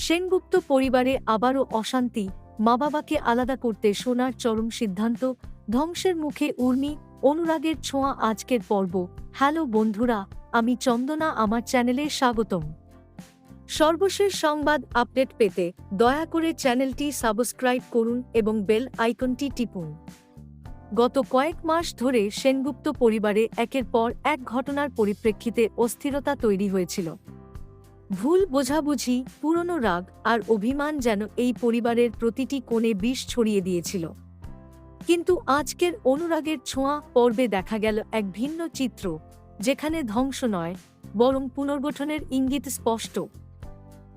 সেনগুপ্ত পরিবারে আবারও অশান্তি মা বাবাকে আলাদা করতে সোনার চরম সিদ্ধান্ত, ধ্বংসের মুখে উর্মি, অনুরাগের ছোঁয়া আজকের পর্ব। হ্যালো বন্ধুরা, আমি চন্দনা, আমার চ্যানেলে স্বাগতম। সর্বশেষ সংবাদ আপডেট পেতে দয়া করে চ্যানেলটি সাবস্ক্রাইব করুন এবং বেল আইকনটি টিপুন। গত কয়েক মাস ধরে সেনগুপ্ত পরিবারে একের পর এক ঘটনার পরিপ্রেক্ষিতে অস্থিরতা তৈরি হয়েছিল। ভুল বোঝাবুঝি, পুরনো রাগ আর অভিমান যেন এই পরিবারের প্রতিটি কোণে বিষ ছড়িয়ে দিয়েছিল। কিন্তু আজকের অনুরাগের ছোঁয়া পর্বে দেখা গেল এক ভিন্ন চিত্র, যেখানে ধ্বংস নয়, বরং পুনর্গঠনের ইঙ্গিত স্পষ্ট।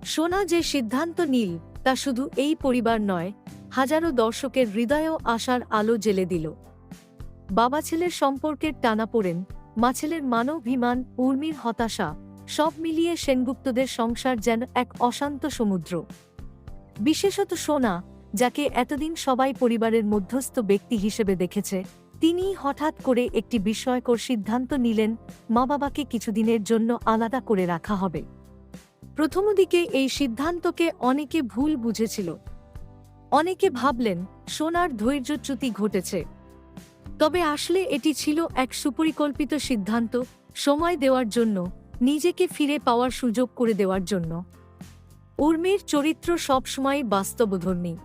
সোনা যে সিদ্ধান্ত নীল, তা শুধু এই পরিবার নয়, হাজারো দর্শকের হৃদয়েও আশার আলো জেলে দিল। বাবা ছেলের সম্পর্কের টানাপোড়েন মা ছেলের মানবিমান উর্মির হতাশা সব মিলিয়ে সেনগুপ্তদের সংসার যেন এক অশান্ত সমুদ্র। বিশেষত সোনা, যাকে এতদিন সবাই পরিবারের মধ্যস্থ ব্যক্তি হিসেবে দেখেছে তিনি হঠাৎ করে একটি বিস্ময়কর সিদ্ধান্ত নিলেন মা বাবাকে কিছুদিনের জন্য আলাদা করে রাখা হবে। প্রথম দিকে এই সিদ্ধান্তকে অনেকে ভুল বুঝেছিল। অনেকে ভাবলেন, সোনার ধৈর্যচ্যুতি ঘটেছে। তবে আসলে এটি ছিল এক সুপরিকল্পিত সিদ্ধান্ত, সময় দেওয়ার জন্য নিজেকে ফিরে পাওয়ার সুযোগ করে দেওয়ার জন্য। উর্মির চরিত্র সবসময় বাস্তবধর্মী।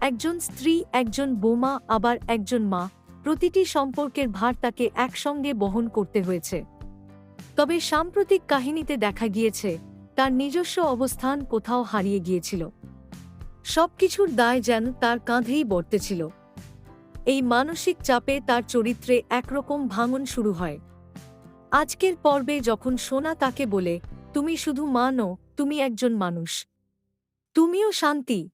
একজন স্ত্রী, একজন বোমা, আবার একজন মা, প্রতিটি সম্পর্কের ভার তাকে একসঙ্গে বহন করতে হয়েছে। তবে সাম্প্রতিক কাহিনীতে দেখা গিয়েছে, তার নিজস্ব অবস্থান কোথাও হারিয়ে গিয়েছিল। সবকিছুর দায় যেন তার কাঁধেই বর্তেছিল এই মানসিক চাপে তার চরিত্রে একরকম ভাঙন শুরু হয়। আজকের পর্বে যখন সোনা তাকে বলে তুমি শুধু মানো তুমি একজন মানুষ। তুমিও শান্তি।